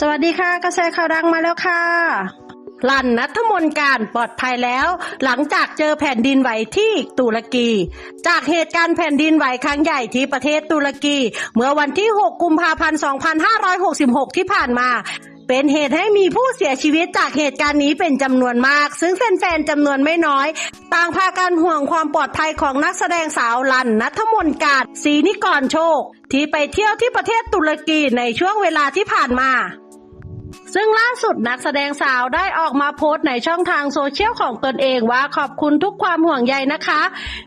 สวัสดีค่ะ กระแสข่าวดังมาแล้วค่ะลันนัทมนการปลอดภัยแล้ว หลังจากเจอแผ่นดินไหวที่ตุรกี จากเหตุการณ์แผ่นดินไหวครั้งใหญ่ที่ประเทศตุรกี เมื่อวันที่ 6 กุมภาพันธ์ 2566 ที่ผ่านมาเป็นเหตุให้มีผู้เสียชีวิตจากเหตุการณ์นี้เป็นจำนวนมาก ซึ่งแฟนๆจำนวนไม่น้อย ต่างพากันห่วงความปลอดภัยของนักแสดงสาวลันนัทมนการศรีนิกรโชค ที่ไปเที่ยวที่ประเทศตุรกีในช่วงเวลาที่ผ่านมา ซึ่งล่าสุดนักแสดงสาวได้ออกมาโพสต์ในช่องทางโซเชียลของตนเองว่าขอบคุณทุกความห่วงใยนะคะ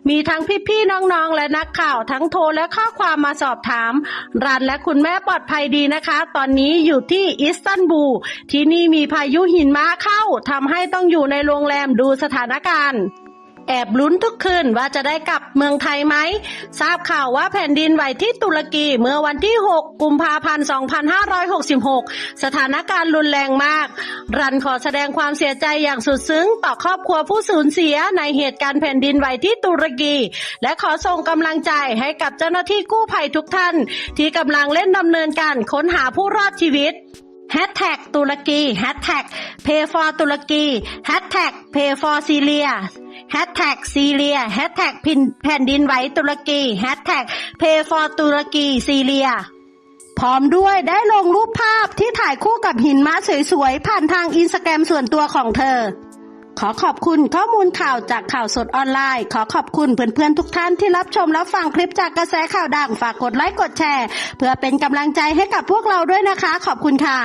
มีทั้งพี่ๆน้องๆและนักข่าวทั้งโทรและข้อความมาสอบถาม รันและคุณแม่ปลอดภัยดีนะคะ ตอนนี้อยู่ที่อิสตันบูลที่นี่มีพายุหินมาเข้าทำให้ต้องอยู่ในโรงแรมดูสถานการณ์ แอบลุ้นทุกคืนว่าจะได้กลับเมืองไทยไหม ทราบข่าวว่าแผ่นดินไหวที่ตุรกีเมื่อวันที่ 6 กุมภาพันธ์ 2566 สถานการณ์รุนแรงมาก รันขอแสดงความเสียใจอย่างสุดซึ้ง ต่อครอบครัวผู้สูญเสียในเหตุการณ์แผ่นดินไหวที่ตุรกี และขอส่งกำลังใจให้กับเจ้าหน้าที่กู้ภัยทุกท่าน ที่กำลังเล่นดำเนินการค้นหาผู้รอดชีวิตแฮชแท็กตุรกีแฮชแท็ก pay for ตุรกีแฮชแท็ก pay for ซีเรีย แฮชแท็กซีเรียแฮชแท็กแผ่นดินไหวตุรกีแฮชแท็ก pay for ตุรกีซีเรีย พร้อมด้วยได้ลงรูปภาพที่ถ่ายคู่กับหินม้าสวยๆ ผ่านทางอินสตาแกรมส่วนตัวของเธอ ขอขอบคุณข้อมูลข่าวจากข่าวสดออนไลน์ ขอขอบคุณเพื่อนๆทุกท่านที่รับชมและฟังคลิปจากกระแสข่าวดังฝากกดไลค์กดแชร์ เพื่อเป็นกำลังใจให้กับพวกเราด้วยนะคะ ขอบคุณค่ะ